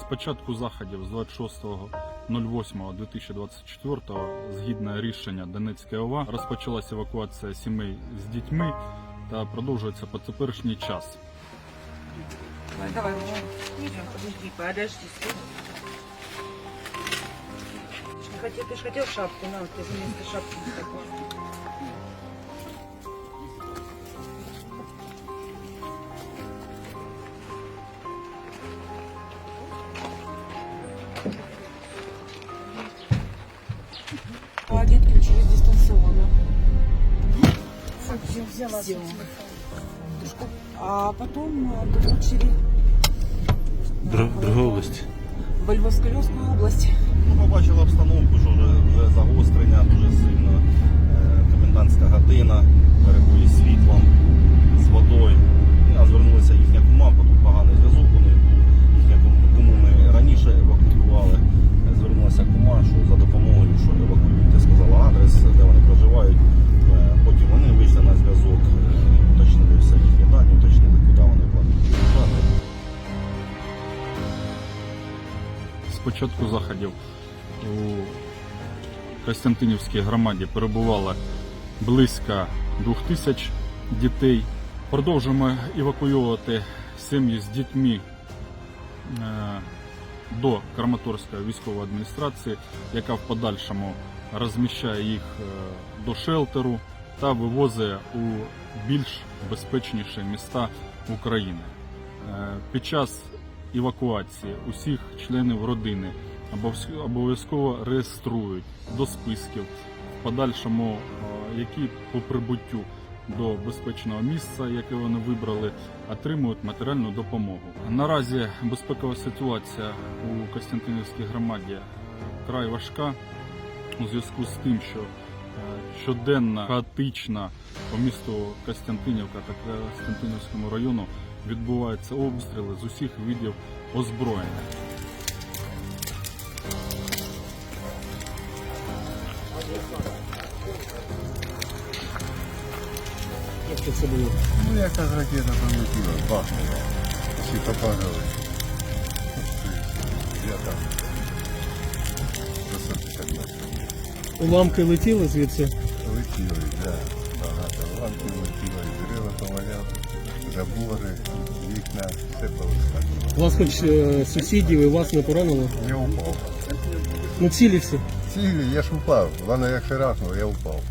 З початку заходів з 26.08.2024 згідно рішення Донецької ОВА розпочалася евакуація сімей з дітьми та продовжується по теперішній час. Давай, давай, давай. Идем, подожди, подожди. стой. Ты ж хотел, ты ж хотел шапку, на, ты за место шапки не такой. Я взяла Все. А потом э, по очереди... Друга область. Во Львовсько-Львовської. Ну, побачила обстановку, що вже початку заходів у Костянтинівській громаді перебувало близько двох тисяч дітей. Продовжуємо евакуювати сім'ї з дітьми е, до Краматорської військової адміністрації, яка в подальшому розміщає їх е, до шелтеру та вивозить у більш безпечніші міста України. Е, Під час евакуації усіх членів родини обов'язково- обов'язково реєструють до списків в подальшому, е, які по прибуттю до безпечного місця, яке вони вибрали, отримують матеріальну допомогу. Наразі безпекова ситуація у Костянтинівській громаді край важка у зв'язку з тим, що е, щоденно хаотично по місту Костянтинівка та Костянтинівському району відбуваються обстріли з усіх видів озброєння. Як це все було? Ну, якась ракета прилетіла, бахнула. Всі попадали. Я там до 150 метрів. Уламки летіли звідси. Летіли, да, багато лампів летіло, і дерева поваляли, Забори, вікна, все повискакувало. У вас хоч е, сусідів і вас не поранило? Я упав. Ну цілі всі. Цілі, я ж упав. Вона як шарахнула, я упав.